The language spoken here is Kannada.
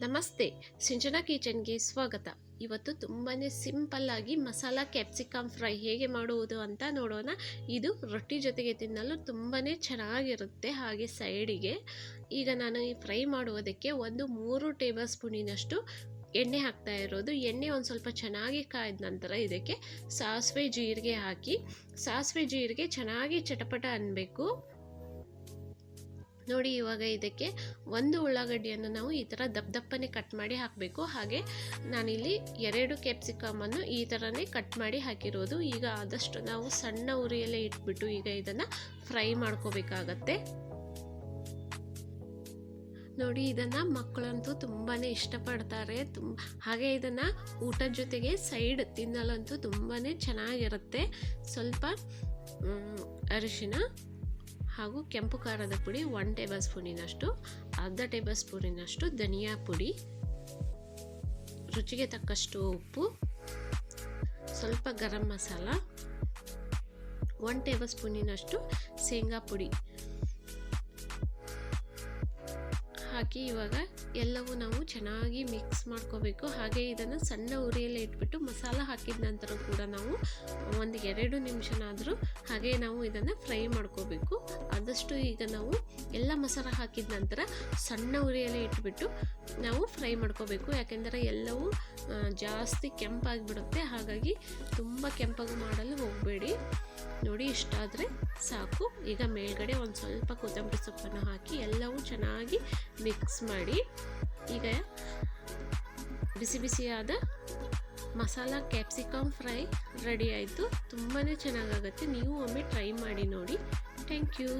ನಮಸ್ತೆ, ಸಿಂಚನಾ ಕಿಚನ್ಗೆ ಸ್ವಾಗತ. ಇವತ್ತು ತುಂಬಾ ಸಿಂಪಲ್ಲಾಗಿ ಮಸಾಲ ಕ್ಯಾಪ್ಸಿಕಮ್ ಫ್ರೈ ಹೇಗೆ ಮಾಡುವುದು ಅಂತ ನೋಡೋಣ. ಇದು ರೊಟ್ಟಿ ಜೊತೆಗೆ ತಿನ್ನಲು ತುಂಬಾ ಚೆನ್ನಾಗಿರುತ್ತೆ ಹಾಗೆ ಸೈಡಿಗೆ. ಈಗ ನಾನು ಈ ಫ್ರೈ ಮಾಡುವುದಕ್ಕೆ ಒಂದು ಮೂರು ಟೇಬಲ್ ಸ್ಪೂನಿನಷ್ಟು ಎಣ್ಣೆ ಹಾಕ್ತಾ ಇರೋದು. ಎಣ್ಣೆ ಒಂದು ಸ್ವಲ್ಪ ಚೆನ್ನಾಗಿ ಕಾಯ್ದ ನಂತರ ಇದಕ್ಕೆ ಸಾಸಿವೆ ಜೀರಿಗೆ ಹಾಕಿ. ಸಾಸಿವೆ ಜೀರಿಗೆ ಚೆನ್ನಾಗಿ ಚಟಪಟ ಅನ್ನಬೇಕು ನೋಡಿ ಇವಾಗ ಇದಕ್ಕೆ ಒಂದು ಉಳ್ಳಾಗಡ್ಡಿಯನ್ನು ನಾವು ಈ ಥರ ದಪ್ಪ ದಪ್ಪನೆ ಕಟ್ ಮಾಡಿ ಹಾಕಬೇಕು. ಹಾಗೆ ನಾನಿಲ್ಲಿ ಎರಡು ಕ್ಯಾಪ್ಸಿಕಮನ್ನು ಈ ಥರನೇ ಕಟ್ ಮಾಡಿ ಹಾಕಿರೋದು. ಈಗ ಆದಷ್ಟು ನಾವು ಸಣ್ಣ ಉರಿಯಲ್ಲೇ ಇಟ್ಬಿಟ್ಟು ಈಗ ಇದನ್ನು ಫ್ರೈ ಮಾಡ್ಕೋಬೇಕಾಗತ್ತೆ. ನೋಡಿ ಇದನ್ನು ಮಕ್ಕಳಂತೂ ತುಂಬಾ ಇಷ್ಟಪಡ್ತಾರೆ. ತುಂಬ ಹಾಗೆ ಇದನ್ನು ಊಟದ ಜೊತೆಗೆ ಸೈಡ್ ತಿನ್ನಲಂತೂ ತುಂಬಾ ಚೆನ್ನಾಗಿರುತ್ತೆ. ಸ್ವಲ್ಪ ಅರಿಶಿನ ಹಾಗೂ ಕೆಂಪು ಖಾರದ ಪುಡಿ ಒನ್ ಟೇಬಲ್ ಸ್ಪೂನಿನಷ್ಟು ಅರ್ಧ ಟೇಬಲ್ ಸ್ಪೂನಿನಷ್ಟು ಧನಿಯಾ ಪುಡಿ, ರುಚಿಗೆ ತಕ್ಕಷ್ಟು ಉಪ್ಪು, ಸ್ವಲ್ಪ ಗರಂ ಮಸಾಲ ಒನ್ ಟೇಬಲ್ ಸ್ಪೂನಿನಷ್ಟು ಶೇಂಗಾ ಪುಡಿ. ಹಾಕಿ ಇವಾಗ ಎಲ್ಲವೂ ನಾವು ಚೆನ್ನಾಗಿ ಮಿಕ್ಸ್ ಮಾಡ್ಕೋಬೇಕು. ಹಾಗೆ ಇದನ್ನು ಸಣ್ಣ ಉರಿಯಲ್ಲಿ ಇಟ್ಬಿಟ್ಟು ಮಸಾಲ ಹಾಕಿದ ನಂತರ ಕೂಡ ನಾವು ಒಂದು ಎರಡು ನಿಮಿಷನಾದರೂ ಹಾಗೆ ನಾವು ಇದನ್ನು ಫ್ರೈ ಮಾಡ್ಕೋಬೇಕು. ಆದಷ್ಟು ಈಗ ನಾವು ಎಲ್ಲ ಮಸಾಲ ಹಾಕಿದ ನಂತರ ಸಣ್ಣ ಉರಿಯಲ್ಲಿ ಇಟ್ಬಿಟ್ಟು ನಾವು ಫ್ರೈ ಮಾಡ್ಕೋಬೇಕು. ಯಾಕೆಂದರೆ ಎಲ್ಲವೂ ಜಾಸ್ತಿ ಕೆಂಪಾಗಿಬಿಡುತ್ತೆ. ಹಾಗಾಗಿ ತುಂಬ ಕೆಂಪಾಗಿ ಮಾಡಲು ಹೋಗಬೇಡಿ. ನೋಡಿ ಇಷ್ಟಾದರೆ ಸಾಕು. ಈಗ ಮೇಲ್ಗಡೆ ಒಂದು ಸ್ವಲ್ಪ ಕೊತ್ತಂಬರಿ ಸೊಪ್ಪನ್ನು ಹಾಕಿ ಎಲ್ಲವೂ ಚೆನ್ನಾಗಿ ಮಿಕ್ಸ್ ಮಾಡಿ. ಈಗ ಬಿಸಿ ಬಿಸಿಯಾದ ಮಸಾಲ ಕ್ಯಾಪ್ಸಿಕಮ್ ಫ್ರೈ ರೆಡಿ ಆಯಿತು. ತುಂಬಾ ಚೆನ್ನಾಗಾಗತ್ತೆ. ನೀವು ಒಮ್ಮೆ ಟ್ರೈ ಮಾಡಿ ನೋಡಿ. Thank you